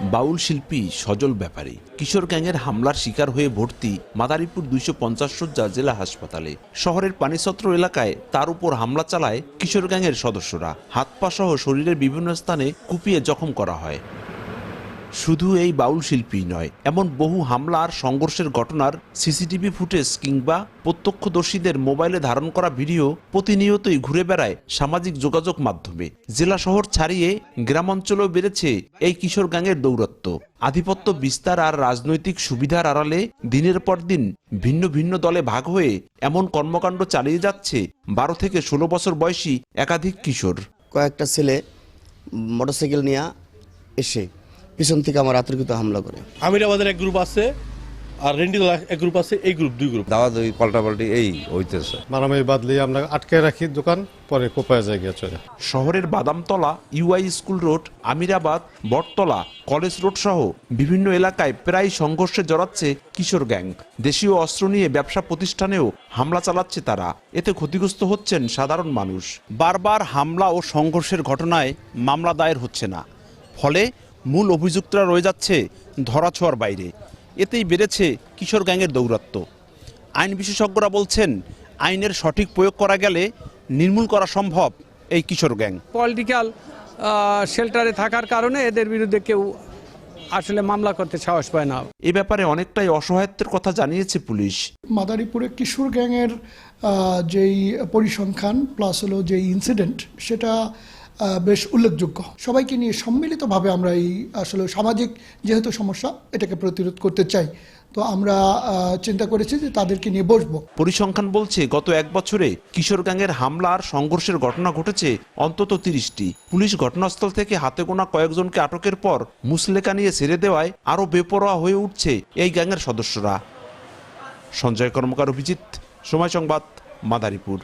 বাউল শিল্পী সজল ব্যাপারী কিশোর গ্যাংয়ের হামলার শিকার হয়ে ভর্তি মাদারীপুর দুইশো পঞ্চাশ সজ্জা জেলা হাসপাতালে। শহরের পানিছত্র এলাকায় তার উপর হামলা চালায় কিশোর গ্যাংয়ের সদস্যরা। হাত পা সহ শরীরের বিভিন্ন স্থানে কুপিয়ে জখম করা হয়। শুধু এই বাউল শিল্পী নয়, এমন বহু হামলা আর সংঘর্ষের ঘটনার সিসিটিভি ফুটেজ কিংবা প্রত্যক্ষদর্শীদের মোবাইলে ধারণ করা ভিডিও প্রতিনিয়তই ঘুরে বেড়ায় সামাজিক যোগাযোগ মাধ্যমে। জেলা শহর ছাড়িয়ে গ্রামাঞ্চলেও বেড়েছে এই কিশোর গ্যাংয়ের দৌরত্ব। আধিপত্য বিস্তার আর রাজনৈতিক সুবিধার আড়ালে দিনের পর দিন ভিন্ন ভিন্ন দলে ভাগ হয়ে এমন কর্মকাণ্ড চালিয়ে যাচ্ছে বারো থেকে ষোলো বছর বয়সী একাধিক কিশোর। কয়েকটা ছেলে মোটরসাইকেল নিয়ে এসে পিছন থেকে আমার আতর্কিত হামলা করে। আমিরাবাদের এক গ্রুপ আছে আর রেন্ডিদলা এক গ্রুপ আছে এই গ্রুপ দুই গ্রুপ। দাওয়া দুই পাল্টাপাল্টি এই হইতেছে। মারামারি বাদলি আমরা আটকে রাখি দোকান পরে কোপায় জায়গা চলে। শহরের Badamtala UI school road Amirabad Battala college road সহ বিভিন্ন এলাকায় প্রায় সংঘর্ষে জড়াচ্ছে কিশোর গ্যাং। দেশীয় অস্ত্র নিয়ে ব্যবসা প্রতিষ্ঠানেও হামলা চালাচ্ছে তারা। এতে ক্ষতিগ্রস্ত হচ্ছেন সাধারণ মানুষ। বারবার হামলা ও সংঘর্ষের ঘটনায় মামলা দায়ের হচ্ছে না। ফলে মূল অভিযুক্তরা রয়ে যাচ্ছে ধরাছোঁয়ার বাইরে। এতেই বেড়েছে কিশোর গ্যাংয়ের দৌরাত্ম্য আইন বিশেষজ্ঞরা বলছেন আইনের সঠিক প্রয়োগ করা গেলে নির্মূল করা সম্ভব এই কিশোর গ্যাং। পলিটিক্যাল শেল্টারে থাকার কারণে এদের বিরুদ্ধে কেউ আসলে মামলা করতে সাহস পায় না। এ ব্যাপারে অনেকটাই অসহায়ত্বের কথা জানিয়েছে পুলিশ। মাদারীপুরে কিশোর গ্যাংয়ের যেই পরিসংখ্যান প্লাস হলো যেই ইনসিডেন্ট সেটা বেশ উল্লেখযোগ্য। সবাইকে নিয়ে সম্মিলিতভাবে আমরা এই, আসলে সামাজিক যেহেতু সমস্যা, এটাকে প্রতিরোধ করতে চাই। তো আমরা চিন্তা করেছি যে তাদেরকে নিয়ে বসবো। পরিসংখ্যান বলছে, গত এক বছরে কিশোর গ্যাংয়ের হামলা আর সংঘর্ষের ঘটনা ঘটেছে অন্তত তিরিশটি। পুলিশ ঘটনাস্থল থেকে হাতে গোনা কয়েকজনকে আটকের পর মুসলেকা নিয়ে ছেড়ে দেওয়ায় আরও বেপরোয়া হয়ে উঠছে এই গ্যাংয়ের সদস্যরা। সঞ্জয় কর্মকার, অভিজিৎ, সময় সংবাদ, মাদারীপুর।